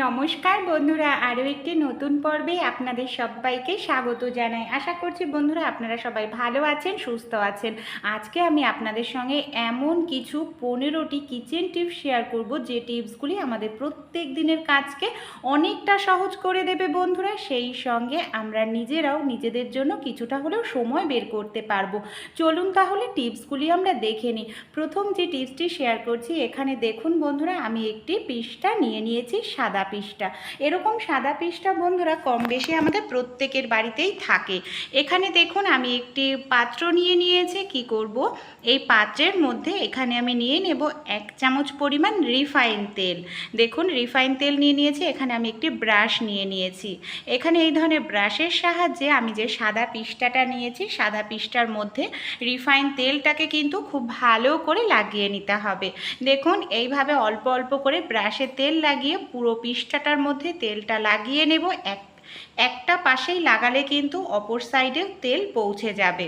নমস্কার বন্ধুরা, আরও একটি নতুন পর্বে আপনাদের সবাইকে স্বাগত জানাই। আশা করছি বন্ধুরা আপনারা সবাই ভালো আছেন, সুস্থ আছেন। আজকে আমি আপনাদের সঙ্গে এমন কিছু পনেরোটি কিচেন টিপস শেয়ার করব যে টিপসগুলি আমাদের প্রত্যেক দিনের কাজকে অনেকটা সহজ করে দেবে বন্ধুরা। সেই সঙ্গে আমরা নিজেরাও নিজেদের জন্য কিছুটা হলেও সময় বের করতে পারব। চলুন তাহলে টিপসগুলি আমরা দেখে নিই। প্রথম যে টিপসটি শেয়ার করছি, এখানে দেখুন বন্ধুরা, আমি একটি পিসটা নিয়ে নিয়েছি সাদা পিসটা এরকম সাদা পিসটা বন্ধুরা কম বেশি আমাদের প্রত্যেকের বাড়িতেই থাকে। এখানে দেখুন, আমি একটি পাত্র নিয়ে নিয়েছি, কি করব? এই পাত্রের মধ্যে এখানে আমি নিয়ে নেব এক চামচ পরিমাণ রিফাইন তেল। দেখুন, রিফাইন তেল নিয়ে নিয়েছি, এখানে আমি একটি ব্রাশ নিয়ে নিয়েছি। এখানে এই ধরনের ব্রাশের সাহায্যে আমি যে সাদা পিসটাটা নিয়েছি, সাদা পিসটার মধ্যে রিফাইন তেলটাকে কিন্তু খুব ভালো করে লাগিয়ে নিতে হবে। দেখুন, এইভাবে অল্প অল্প করে ব্রাশে তেল লাগিয়ে পুরো পিসটাটার মধ্যে তেলটা লাগিয়ে নেব। এক, একটা পাশেই লাগালে কিন্তু অপর সাইডেও তেল পৌঁছে যাবে।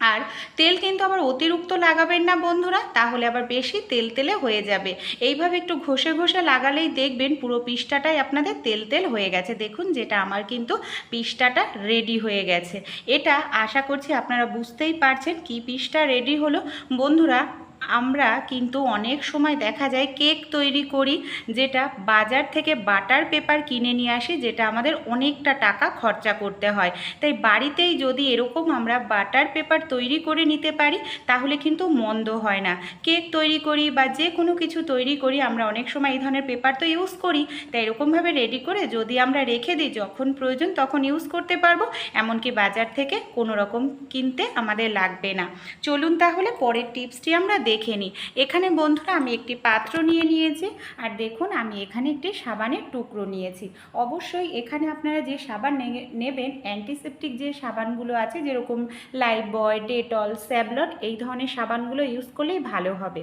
আর তেল কিন্তু আবার অতিরিক্ত লাগাবেন না বন্ধুরা, তাহলে আবার বেশি তেল তেলে হয়ে যাবে। এইভাবে একটু ঘষে ঘষে লাগালেই দেখবেন পুরো পিসটাটাই আপনাদের তেল তেল হয়ে গেছে। দেখুন যেটা আমার কিন্তু পিসটাটা রেডি হয়ে গেছে। এটা আশা করছি আপনারা বুঝতেই পারছেন কি পিসটা রেডি হলো। বন্ধুরা আমরা কিন্তু অনেক সময় দেখা যায় কেক তৈরি করি, যেটা বাজার থেকে বাটার পেপার কিনে নিয়ে আসি, যেটা আমাদের অনেকটা টাকা খরচা করতে হয়। তাই বাড়িতেই যদি এরকম আমরা বাটার পেপার তৈরি করে নিতে পারি, তাহলে কিন্তু মন্দ হয় না। কেক তৈরি করি বা যে কোনো কিছু তৈরি করি, আমরা অনেক সময় এই ধরনের পেপার তো ইউজ করি, তাই এরকমভাবে রেডি করে যদি আমরা রেখে দিই, যখন প্রয়োজন তখন ইউজ করতে পারব, এমনকি বাজার থেকে কোনো রকম কিনতে আমাদের লাগবে না। চলুন তাহলে পরের টিপসটি আমরা দেখে নিই এখানে বন্ধুরা আমি একটি পাত্র নিয়ে নিয়েছি আর দেখুন আমি এখানে একটি সাবানের টুকরো নিয়েছি। অবশ্যই এখানে আপনারা যে সাবান নেবেন অ্যান্টিসেপটিক যে সাবানগুলো আছে, যেরকম লাইফ বয় ডেটল স্যাবলট এই ধরনের সাবানগুলো ইউজ করলেই ভালো হবে।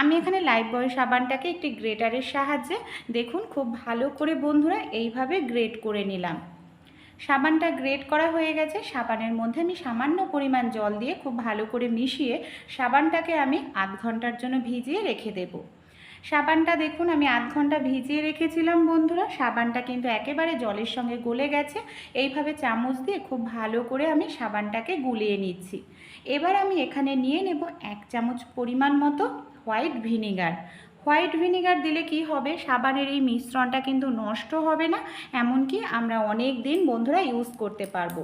আমি এখানে লাইফ বয় সাবানটাকে একটি গ্রেটারের সাহায্যে দেখুন খুব ভালো করে বন্ধুরা এইভাবে গ্রেট করে নিলাম। সাবানটা গ্রেট করা হয়ে গেছে। সাবানের মধ্যে আমি সামান্য পরিমাণ জল দিয়ে খুব ভালো করে মিশিয়ে সাবানটাকে আমি আধ ঘণ্টার জন্য ভিজিয়ে রেখে দেবো। সাবানটা দেখুন, আমি আধ ঘণ্টা ভিজিয়ে রেখেছিলাম বন্ধুরা। সাবানটা কিন্তু একেবারে জলের সঙ্গে গলে গেছে। এইভাবে চামচ দিয়ে খুব ভালো করে আমি সাবানটাকে গুলিয়ে নিচ্ছি। এবার আমি এখানে নিয়ে নেব এক চামচ পরিমাণ মতো হোয়াইট ভিনিগার। হোয়াইট ভিনিগার দিলে কি হবে? সাবানের এই মিশ্রণটা কিন্তু নষ্ট হবে না, এমনকি আমরা অনেক দিন বন্ধুরা ইউজ করতে পারব।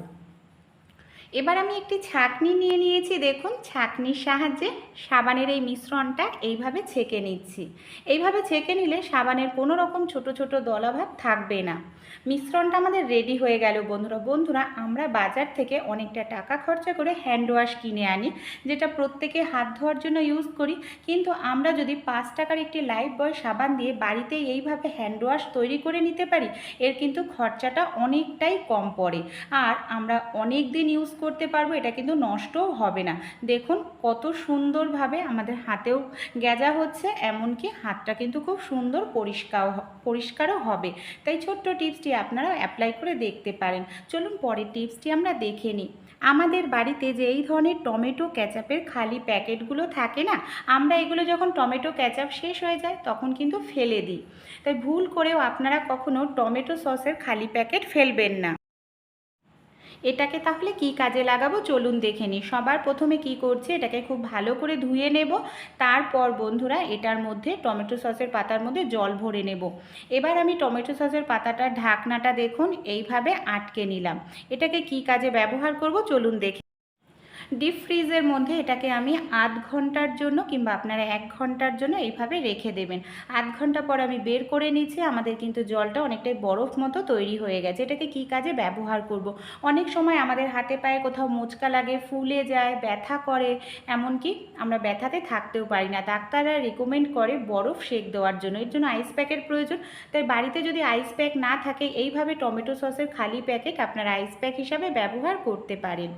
এবার আমি একটি ছাঁকনি নিয়ে নিয়েছি, দেখুন। ছাঁকনির সাহায্যে সাবানের এই মিশ্রণটা এইভাবে ছেঁকে নিচ্ছি। এইভাবে ছেঁকে নিলে সাবানের কোনো রকম ছোট ছোট দলাভাব থাকবে না। মিশ্রণটা আমাদের রেডি হয়ে গেল, বন্ধুরা। বন্ধুরা, আমরা বাজার থেকে অনেকটা টাকা খরচা করে হ্যান্ড ওয়াশ কিনে আনি, যেটা প্রত্যেকে হাত ধোয়ার জন্য ইউজ করি। কিন্তু আমরা যদি পাঁচ টাকার একটি লাইফ বয় সাবান দিয়ে বাড়িতে এইভাবে হ্যান্ড ওয়াশ তৈরি করে নিতে পারি, এর কিন্তু খরচাটা অনেকটাই কম পড়ে। আর আমরা অনেক দিন ইউজ করতে পারব, এটা কিন্তু নষ্টও হবে না। দেখুন কত সুন্দরভাবে আমাদের হাতেও গেজা হচ্ছে, এমনকি হাতটা কিন্তু খুব সুন্দর পরিষ্কার পরিষ্কারও হবে। তাই ছোট্ট টিপসটি আপনারা অ্যাপ্লাই করে দেখতে পারেন। চলুন পরের টিপসটি আমরা দেখে নিই। আমাদের বাড়িতে যে এই ধরনের টমেটো ক্যাচাপের খালি প্যাকেটগুলো থাকে না, আমরা এগুলো যখন টমেটো ক্যাচাপ শেষ হয়ে যায়, তখন কিন্তু ফেলে দিই। তাই ভুল করেও আপনারা কখনো টমেটো সসের খালি প্যাকেট ফেলবেন না। এটাকে তাহলে কি কাজে লাগাবো? চলুন দেখে নিই। সবার প্রথমে কি করছি? এটাকে খুব ভালো করে ধুয়ে নেব। তারপর বন্ধুরা, এটার মধ্যে টমেটো সসের পাতার মধ্যে জল ভরে নেব। এবার আমি টমেটো সসের পাতাটার ঢাকনাটা দেখুন, এইভাবে আটকে নিলাম। এটাকে কি কাজে ব্যবহার করব? চলুন দেখে ডিপ ফ্রিজের মধ্যে এটাকে আমি আধ ঘণ্টার জন্য কিংবা আপনারা এক ঘণ্টার জন্য এইভাবে রেখে দেবেন। আধ ঘণ্টা পর আমি বের করে নিচ্ছি, আমাদের কিন্তু জলটা অনেকটাই বরফ মতো তৈরি হয়ে গেছে। এটাকে কি কাজে ব্যবহার করব। অনেক সময় আমাদের হাতে পায়ে কোথাও মোচকা লাগে, ফুলে যায়, ব্যথা করে, এমনকি আমরা ব্যথাতে থাকতেও পারি না। ডাক্তাররা রেকমেন্ড করে বরফ শেক দেওয়ার জন্য। এর জন্য আইস প্যাকের প্রয়োজন। তাই বাড়িতে যদি আইস প্যাক না থাকে, এইভাবে টমেটো সসের খালি প্যাকেট আপনারা আইস প্যাক হিসাবে ব্যবহার করতে পারেন।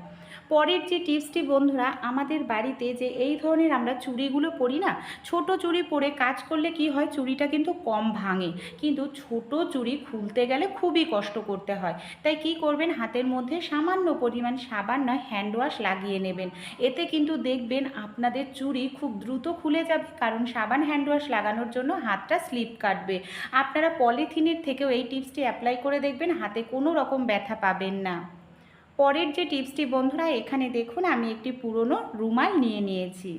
পরের যে টিপসটি বন্ধুরা, আমাদের বাড়িতে যে এই ধরনের আমরা চুড়িগুলো পরি না, ছোট চুড়ি পরে কাজ করলে কি হয়, চুড়িটা কিন্তু কম ভাঙে। কিন্তু ছোট চুড়ি খুলতে গেলে খুবই কষ্ট করতে হয়। তাই কি করবেন, হাতের মধ্যে সামান্য পরিমাণ সাবান নয় হ্যান্ড ওয়াশ লাগিয়ে নেবেন। এতে কিন্তু দেখবেন আপনাদের চুড়ি খুব দ্রুত খুলে যাবে, কারণ সাবান হ্যান্ড ওয়াশ লাগানোর জন্য হাতটা স্লিপ কাটবে। আপনারা পলিথিনের থেকেও এই টিপসটি অ্যাপ্লাই করে দেখবেন, হাতে কোনো রকম ব্যথা পাবেন না। পরের যে টিপসটি বন্ধুরা এখানে দেখুন আমি একটি পুরনো রুমাল নিয়ে নিয়েছি।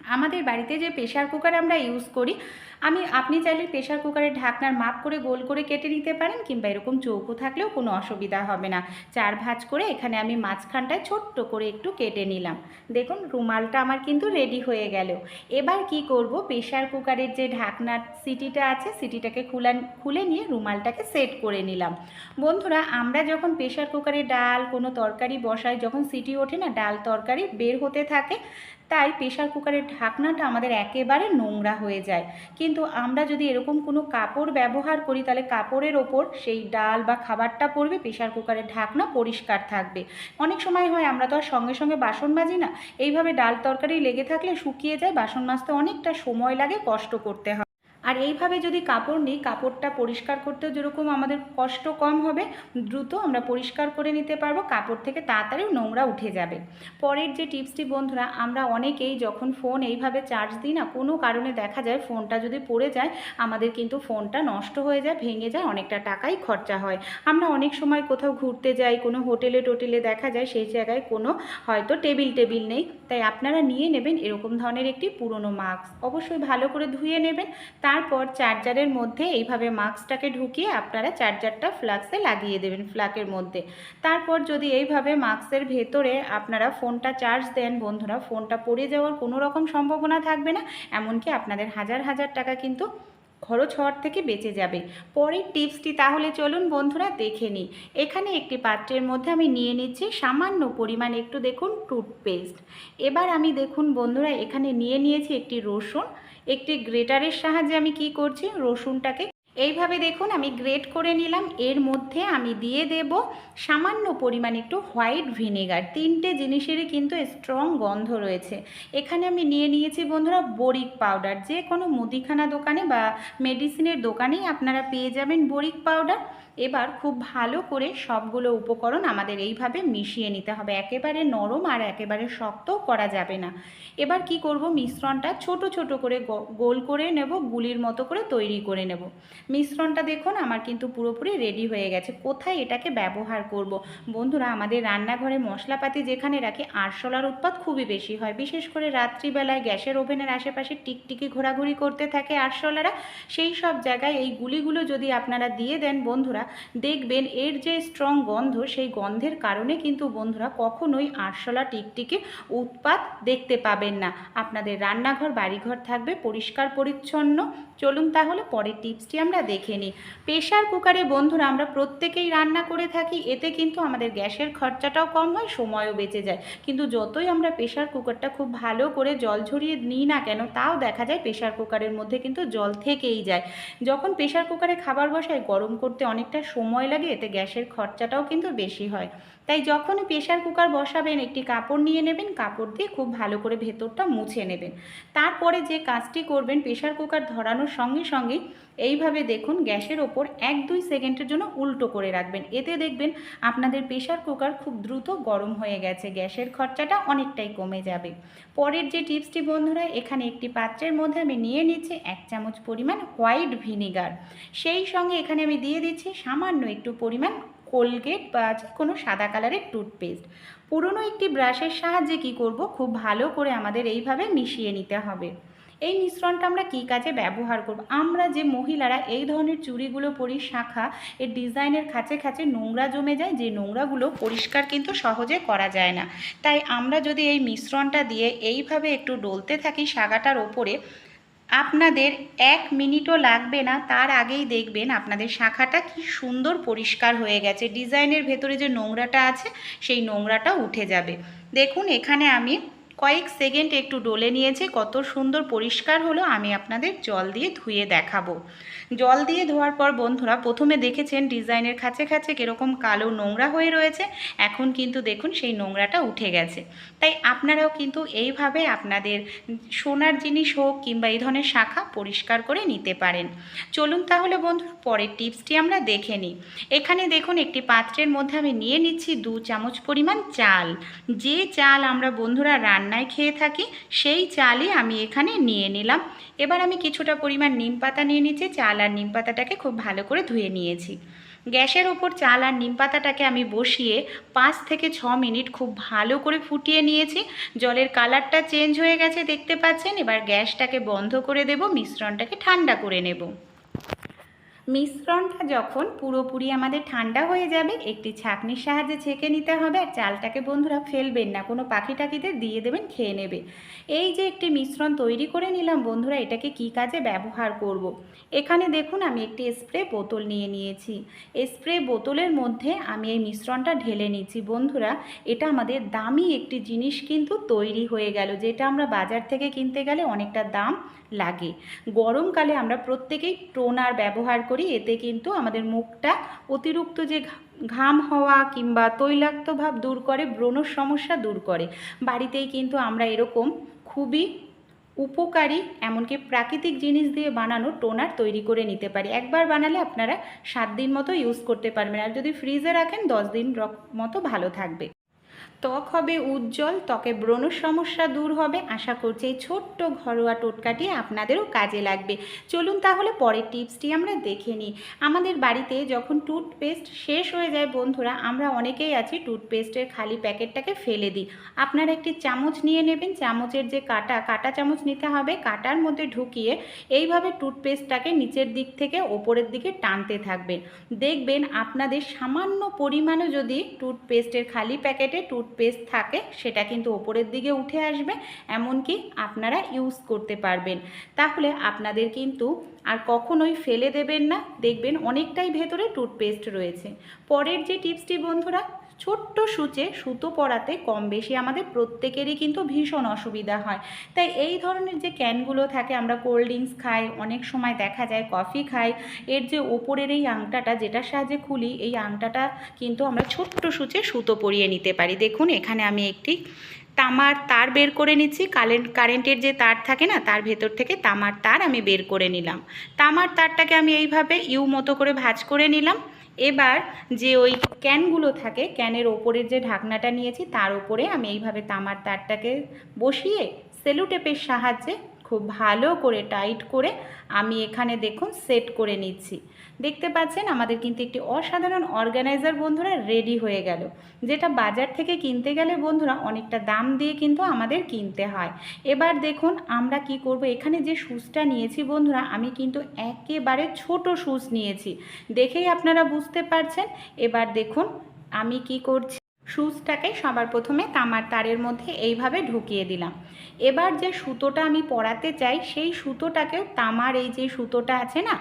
আমাদের বাড়িতে যে প্রেশার কুকার আমরা ইউজ করি, আমি, আপনি চাইলে প্রেশার কুকারের ঢাকনার মাপ করে গোল করে কেটে নিতে পারেন, কিংবা এরকম চৌকো থাকলেও কোনো অসুবিধা হবে না। চার ভাঁজ করে এখানে আমি মাঝখানটায় ছোট্ট করে একটু কেটে নিলাম। দেখুন, রুমালটা আমার কিন্তু রেডি হয়ে গেল। এবার কি করব? প্রেশার কুকারের যে ঢাকনার সিটিটা আছে, সিটিটাকে খুলা, খুলে নিয়ে রুমালটাকে সেট করে নিলাম। বন্ধুরা, আমরা যখন প্রেশার কুকারে ডাল, কোনো তরকারি বসাই, যখন সিটি ওঠে না, ডাল তরকারি বের হতে থাকে তাই প্রেশার কুকারের ঢাকনাটা আমাদের একেবারে নোংরা হয়ে যায়। কিন্তু আমরা যদি এরকম কোনো কাপড় ব্যবহার করি, তাহলে কাপড়ের ওপর সেই ডাল বা খাবারটা পড়বে প্রেশার কুকারের ঢাকনা পরিষ্কার থাকবে। অনেক সময় হয়, আমরা তো আর সঙ্গে সঙ্গে বাসন মাজি না। এইভাবে ডাল তরকারি লেগে থাকলে শুকিয়ে যায়, বাসন মাজতে অনেকটা সময় লাগে, কষ্ট করতে হয়। আর এইভাবে যদি কাপড় নিই, কাপড়টা পরিষ্কার করতেও যেরকম আমাদের কষ্ট কম হবে, দ্রুত আমরা পরিষ্কার করে নিতে পারব, কাপড় থেকে তাড়াতাড়ি নোংরা উঠে যাবে। পরের যে টিপসটি বন্ধুরা, আমরা অনেকেই যখন ফোন এইভাবে চার্জ দিই না, কোনো কারণে দেখা যায় ফোনটা যদি পড়ে যায়, আমাদের কিন্তু ফোনটা নষ্ট হয়ে যায়, ভেঙে যায়, অনেকটা টাকাই খরচা হয়। আমরা অনেক সময় কোথাও ঘুরতে যাই, কোনো হোটেলে টোটেলে দেখা যায়, সেই জায়গায় কোনো হয়তো টেবিল টেবিল নেই। তাই আপনারা নিয়ে নেবেন এরকম ধরনের একটি পুরনো মাস্ক। অবশ্যই ভালো করে ধুয়ে নেবেন। তারপর চার্জারের মধ্যে এইভাবে মাস্কটাকে ঢুকিয়ে আপনারা চার্জারটা ফ্লাক্সে লাগিয়ে দেবেন ফ্ল্যাকের মধ্যে। তারপর যদি এইভাবে মাস্কের ভেতরে আপনারা ফোনটা চার্জ দেন, বন্ধুরা, ফোনটা পড়ে যাওয়ার কোনো রকম সম্ভাবনা থাকবে না, এমনকি আপনাদের হাজার হাজার টাকা কিন্তু খরচ হওয়ার থেকে বেঁচে যাবে। পরের টিপসটি তাহলে চলুন বন্ধুরা দেখে নিই। এখানে একটি পাত্রের মধ্যে আমি নিয়ে নিচ্ছি সামান্য পরিমাণ একটু দেখুন টুথপেস্ট। এবার আমি দেখুন বন্ধুরা, এখানে নিয়ে নিয়েছি একটি রসুন। একটি গ্রেটারের সাহায্যে আমি কি করছি? রসুনটাকে। এইভাবে দেখুন, আমি গ্রেট করে নিলাম। এর মধ্যে আমি দিয়ে দেব সামান্য পরিমাণ একটু হোয়াইট ভিনেগার। তিনটে জিনিসেরই কিন্তু স্ট্রং গন্ধ রয়েছে। এখানে আমি নিয়ে নিয়েছি বন্ধুরা বরিক পাউডার। যে কোনো মুদিখানা দোকানে বা মেডিসিনের দোকানেই আপনারা পেয়ে যাবেন বরিক পাউডার। এবার খুব ভালো করে সবগুলো উপকরণ আমাদের এইভাবে মিশিয়ে নিতে হবে। একেবারে নরম আর একেবারে শক্ত করা যাবে না। এবার কি করব? মিশ্রণটা ছোট ছোট করে গোল করে নেব, গুলির মতো করে তৈরি করে নেব। মিশ্রণটা দেখুন, আমার কিন্তু পুরোপুরি রেডি হয়ে গেছে। কোথায় এটাকে ব্যবহার করব? বন্ধুরা, আমাদের রান্নাঘরে মশলাপাতি যেখানে রাখি, আরশোলার উৎপাদ খুবই বেশি হয়। বিশেষ করে রাত্রিবেলায় গ্যাসের ওভেনের আশেপাশে টিকটিকি ঘোরাঘুরি করতে থাকে আরশোলারা। সেই সব জায়গায় এই গুলিগুলো যদি আপনারা দিয়ে দেন, বন্ধুরা দেখবেন এর যে স্ট্রং গন্ধ, সেই গন্ধের কারণে কিন্তু বন্ধুরা কখনোই আরশোলা টিকটিকি উৎপাত দেখতে পাবেন না। আপনাদের রান্নাঘর, বাড়িঘর থাকবে পরিষ্কার, পরিচ্ছন্ন। চলুন তাহলে পরের টিপসটি আমরা দেখে নিই। প্রেশার কুকারে বন্ধুরা আমরা প্রত্যেকেই রান্না করে থাকি, এতে কিন্তু আমাদের গ্যাসের খরচাটাও কম হয়, সময়ও বেঁচে যায়। কিন্তু যতই আমরা প্রেশার কুকারটা খুব ভালো করে জল ঝরিয়ে নিই না কেন, তাও দেখা যায় প্রেশার কুকারের মধ্যে কিন্তু জল থেকেই যায়। যখন প্রেশার কুকারে খাবার বসায় গরম করতে অনেকটা সময় লাগে এতে গ্যাসের খরচাটাও কিন্তু বেশি হয়। তাই যখনই প্রেশার কুকার বসাবেন, একটি কাপড় নিয়ে নেবেন, কাপড় দিয়ে খুব ভালো করে ভেতরটা মুছে নেবেন। তারপরে যে কাজটি করবেন প্রেশার কুকার ধরানোর সঙ্গে সঙ্গে এইভাবে দেখুন গ্যাসের ওপর এক দুই সেকেন্ডের জন্য উল্টো করে রাখবেন। এতে দেখবেন আপনাদের প্রেশার কুকার খুব দ্রুত গরম হয়ে গেছে, গ্যাসের খরচাটা অনেকটাই কমে যাবে। পরের যে টিপসটি বন্ধুরা, এখানে একটি পাত্রের মধ্যে আমি নিয়ে নিচ্ছি এক চামচ পরিমাণ হোয়াইট ভিনিগার সেই সঙ্গে এখানে আমি দিয়ে দিচ্ছি সামান্য একটু পরিমাণ কোলগেট বা কোনো সাদা কালারের টুথপেস্ট। পুরনো একটি ব্রাশের সাহায্যে কি করব? খুব ভালো করে আমাদের এইভাবে মিশিয়ে নিতে হবে। এই মিশ্রণটা আমরা কী কাজে ব্যবহার করব? আমরা যে মহিলারা এই ধরনের চুড়িগুলো পরি শাখা, এর ডিজাইনের খাঁচে খাঁচে নোংরা জমে যায়, যে নোংরাগুলো পরিষ্কার কিন্তু সহজে করা যায় না। তাই আমরা যদি এই মিশ্রণটা দিয়ে এইভাবে একটু ডলতে থাকি শাখাটার ওপরে আপনাদের এক মিনিটও লাগবে না, তার আগেই দেখবেন আপনাদের শাখাটা কি সুন্দর পরিষ্কার হয়ে গেছে। ডিজাইনের ভেতরে যে নোংরাটা আছে, সেই নোংরাটা উঠে যাবে। দেখুন, এখানে আমি কয়েক সেকেন্ড একটু ডলে নিয়েছে, কত সুন্দর পরিষ্কার হলো, আমি আপনাদের জল দিয়ে ধুয়ে দেখাবো। জল দিয়ে ধোয়ার পর বন্ধুরা, প্রথমে দেখেছেন ডিজাইনের কাছে কাছে কীরকম কালো নোংরা হয়ে রয়েছে, এখন কিন্তু দেখুন সেই নোংরাটা উঠে গেছে। তাই আপনারাও কিন্তু এইভাবে আপনাদের সোনার জিনিস হোক কিংবা এই ধরনের শাখা পরিষ্কার করে নিতে পারেন। চলুন তাহলে বন্ধুরা, পরের টিপসটি আমরা দেখে নিই। এখানে দেখুন একটি পাত্রের মধ্যে আমি নিয়ে নিচ্ছি দু চামচ পরিমাণ চাল। যে চাল আমরা বন্ধুরা রান্নায় খেয়ে থাকি, সেই চালই আমি এখানে নিয়ে নিলাম। এবার আমি কিছুটা পরিমাণ নিম পাতা নিয়ে নিচ্ছি চাল আর নিম পাতাটাকে খুব ভালো করে ধুয়ে নিয়েছি। গ্যাসের ওপর চাল আর নিম পাতাটাকে আমি বসিয়ে পাঁচ থেকে ছ মিনিট খুব ভালো করে ফুটিয়ে নিয়েছি। জলের কালারটা চেঞ্জ হয়ে গেছে, দেখতে পাচ্ছেন? এবার গ্যাসটাকে বন্ধ করে দেব, মিশ্রণটাকে ঠান্ডা করে নেব। মিশ্রণটা যখন পুরোপুরি আমাদের ঠান্ডা হয়ে যাবে, একটি ছাঁকনির সাহায্যে ছেঁকে নিতে হবে আর চালটাকে বন্ধুরা ফেলবেন না, কোনো পাখি টাকিদের দিয়ে দেবেন, খেয়ে নেবে। এই যে একটি মিশ্রণ তৈরি করে নিলাম বন্ধুরা, এটাকে কি কাজে ব্যবহার করব। এখানে দেখুন আমি একটি স্প্রে বোতল নিয়ে নিয়েছি। স্প্রে বোতলের মধ্যে আমি এই মিশ্রণটা ঢেলে নিচ্ছি। বন্ধুরা, এটা আমাদের দামি একটি জিনিস কিন্তু তৈরি হয়ে গেল, যেটা আমরা বাজার থেকে কিনতে গেলে অনেকটা দাম লাগে। গরমকালে আমরা প্রত্যেকেই টোনার ব্যবহার করি, এতে কিন্তু আমাদের মুখটা অতিরিক্ত যে ঘাম হওয়া কিংবা তৈলাক্ত ভাব দূর করে ব্রণর সমস্যা দূর করে। বাড়িতেই কিন্তু আমরা এরকম খুবই উপকারী, এমনকি প্রাকৃতিক জিনিস দিয়ে বানানো টোনার তৈরি করে নিতে পারি। একবার বানালে আপনারা সাত দিন মতো ইউজ করতে পারবেন। আর যদি ফ্রিজে রাখেন, দশ দিন মতো ভালো থাকবে। ত্বক হবে উজ্জ্বল, ত্বকে ব্রণ সমস্যা দূর হবে। আশা করছি এই ছোট্ট ঘরোয়া টোটকাটি আপনাদেরও কাজে লাগবে। চলুন তাহলে পরের টিপসটি আমরা দেখে নিই। আমাদের বাড়িতে যখন টুথপেস্ট শেষ হয়ে যায়, বন্ধুরা, আমরা অনেকেই আছি টুথপেস্টের খালি প্যাকেটটাকে ফেলে দিই। আপনারা একটি চামচ নিয়ে নেবেন। চামচের যে কাটা কাটা চামচ নিতে হবে। কাটার মধ্যে ঢুকিয়ে এইভাবে টুথপেস্টটাকে নিচের দিক থেকে ওপরের দিকে টানতে থাকবেন। দেখবেন আপনাদের সামান্য পরিমাণও যদি টুথপেস্টের খালি প্যাকেটে টুথপেস্ট থাকে, সেটা কিন্তু ওপরের দিকে উঠে আসবে, এমনকি আপনারা ইউজ করতে পারবেন। তাহলে আপনাদের কিন্তু আর কখনোই ফেলে দেবেন না, দেখবেন অনেকটাই ভেতরে টুথপেস্ট রয়েছে। পরের যে টিপসটি বন্ধুরা ছোট্ট সূচে সুতো পরাতে কম বেশি আমাদের প্রত্যেকেরই কিন্তু ভীষণ অসুবিধা হয়। তাই এই ধরনের যে ক্যানগুলো থাকে, আমরা কোল্ড ড্রিঙ্কস খাই, অনেক সময় দেখা যায় কফি খাই, এর যে ওপরের এই আংটাটা, যেটার সাহায্যে খুলি, এই আংটাটা কিন্তু আমরা ছোট্ট সূচে সুতো পরিয়ে নিতে পারি। দেখুন, এখানে আমি একটি তামার তার বের করে নিচ্ছি। কারেন্ট কারেন্টের যে তার থাকে না, তার ভেতর থেকে তামার তার আমি বের করে নিলাম। তামার তারটাকে আমি এইভাবে ইউ মতো করে ভাঁজ করে নিলাম। এবার যে ওই ক্যানগুলো থাকে, ক্যানের ওপরের যে ঢাকনাটা নিয়েছি, তার উপরে আমি এইভাবে তামার তারটাকে বসিয়ে সেলুটেপের সাহায্যে খুব ভালো করে টাইট করে আমি এখানে দেখুন সেট করে নিচ্ছি। দেখতে পাচ্ছেন আমাদের কিন্তু একটি অসাধারণ অর্গানাইজার বন্ধুরা রেডি হয়ে গেল। যেটা বাজার থেকে কিনতে গেলে বন্ধুরা অনেকটা দাম দিয়ে কিন্তু আমাদের কিনতে হয়। এবার দেখুন আমরা কি করব? এখানে যে সুচটা নিয়েছি বন্ধুরা, আমি কিন্তু একেবারে ছোট সুচ নিয়েছি। দেখেই আপনারা বুঝতে পারছেন। এবার দেখুন আমি কি করছি? সুচটাকে সবার প্রথমে তামার তারের মধ্যে এইভাবে ঢুকিয়ে দিলাম। এবার যে সুতোটা আমি পরাতে চাই, সেই সুতোটাকেও তামার এই যে সুতোটা আছে না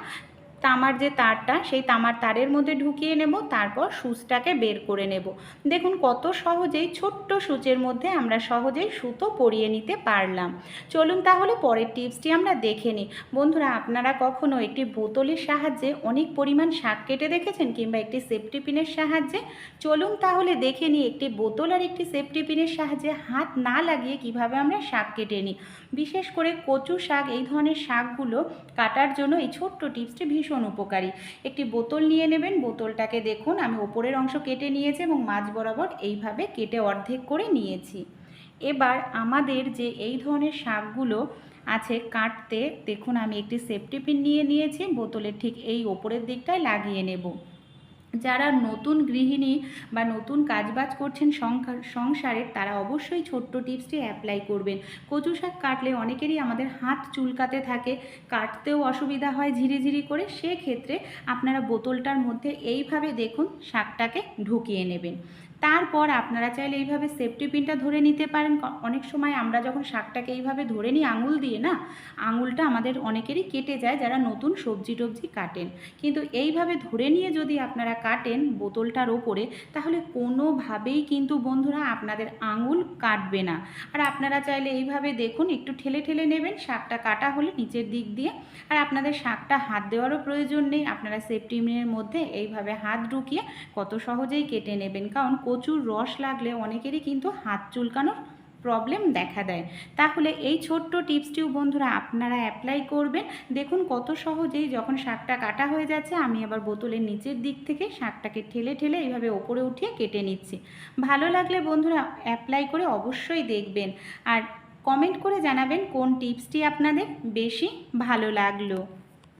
তামার যে তারটা, সেই তামার তারের মধ্যে ঢুকিয়ে নেব, তারপর সুচটাকে বের করে নেব। দেখুন কত সহজেই ছোট্ট সূচের মধ্যে আমরা সহজেই সুতো পরিয়ে নিতে পারলাম। চলুন তাহলে পরের টিপসটি আমরা দেখে নিই। বন্ধুরা, আপনারা কখনো একটি বোতলের সাহায্যে অনেক পরিমাণ শাক কেটে দেখেছেন কিংবা একটি সেফটি পিনের সাহায্যে? চলুন তাহলে দেখে নিই একটি বোতল আর একটি সেফটি পিনের সাহায্যে হাত না লাগিয়ে কীভাবে আমরা শাক কেটে নিই। বিশেষ করে কচু শাক, এই ধরনের শাকগুলো কাটার জন্য এই ছোট্ট টিপসটি ভীষণ উপকারী। একটি বোতল নিয়ে নেবেন, বোতলটাকে দেখুন, আমি ওপরের অংশ কেটে নিয়েছি এবং মাছ বরাবর এইভাবে কেটে অর্ধেক করে নিয়েছি। এবার আমাদের যে এই ধরনের শাকগুলো আছে কাটতে, দেখুন আমি একটি সেফটি পিন নিয়ে নিয়েছি, বোতলের ঠিক এই ওপরের দিকটায় লাগিয়ে নেব। যারা নতুন গৃহিণী বা নতুন কাজবাজ করছেন সংসার- তারা অবশ্যই ছোট্ট টিপসটি অ্যাপ্লাই করবেন। কচু শাক কাটলে অনেকেরই আমাদের হাত চুলকাতে থাকে, কাটতেও অসুবিধা হয় ঝিরিঝিরি করে, সেক্ষেত্রে আপনারা বোতলটার মধ্যে এইভাবে দেখুন, শাকটাকে ঢুকিয়ে নেবেন। তারপর আপনারা চাইলে এইভাবে সেফটি পিনটা ধরে নিতে পারেন। অনেক সময় আমরা যখন শাকটাকে এইভাবে ধরে নিই, আঙুল দিয়ে না, আঙুলটা আমাদের অনেকেরই কেটে যায় যারা নতুন সবজি টবজি কাটেন। কিন্তু এইভাবে ধরে নিয়ে যদি আপনারা কাটেন বোতলটার ওপরে, তাহলে কোনোভাবেই কিন্তু বন্ধুরা আপনাদের আঙুল কাটবে না। আর আপনারা চাইলে এইভাবে দেখুন, একটু ঠেলে ঠেলে নেবেন, শাকটা কাটা হলে নিচের দিক দিয়ে। আর আপনাদের শাকটা হাত দেওয়ারও প্রয়োজন নেই, আপনারা সেফটি পিনের মধ্যে এইভাবে হাত ঢুকিয়ে কত সহজেই কেটে নেবেন। কারণ প্রচুর রস লাগলে অনেকেরই কিন্তু হাত চুলকানোর প্রবলেম দেখা দেয়। তাহলে এই ছোট্ট টিপসটিও বন্ধুরা আপনারা অ্যাপ্লাই করবেন। দেখুন কত সহজেই যখন শাকটা কাটা হয়ে যাচ্ছে, আমি আবার বোতলের নিচের দিক থেকে শাকটাকে ঠেলে ঠেলে এইভাবে ওপরে উঠিয়ে কেটে নিচ্ছি। ভালো লাগলে বন্ধুরা অ্যাপ্লাই করে অবশ্যই দেখবেন। আর কমেন্ট করে জানাবেন কোন টিপসটি আপনাদের বেশি ভালো লাগল।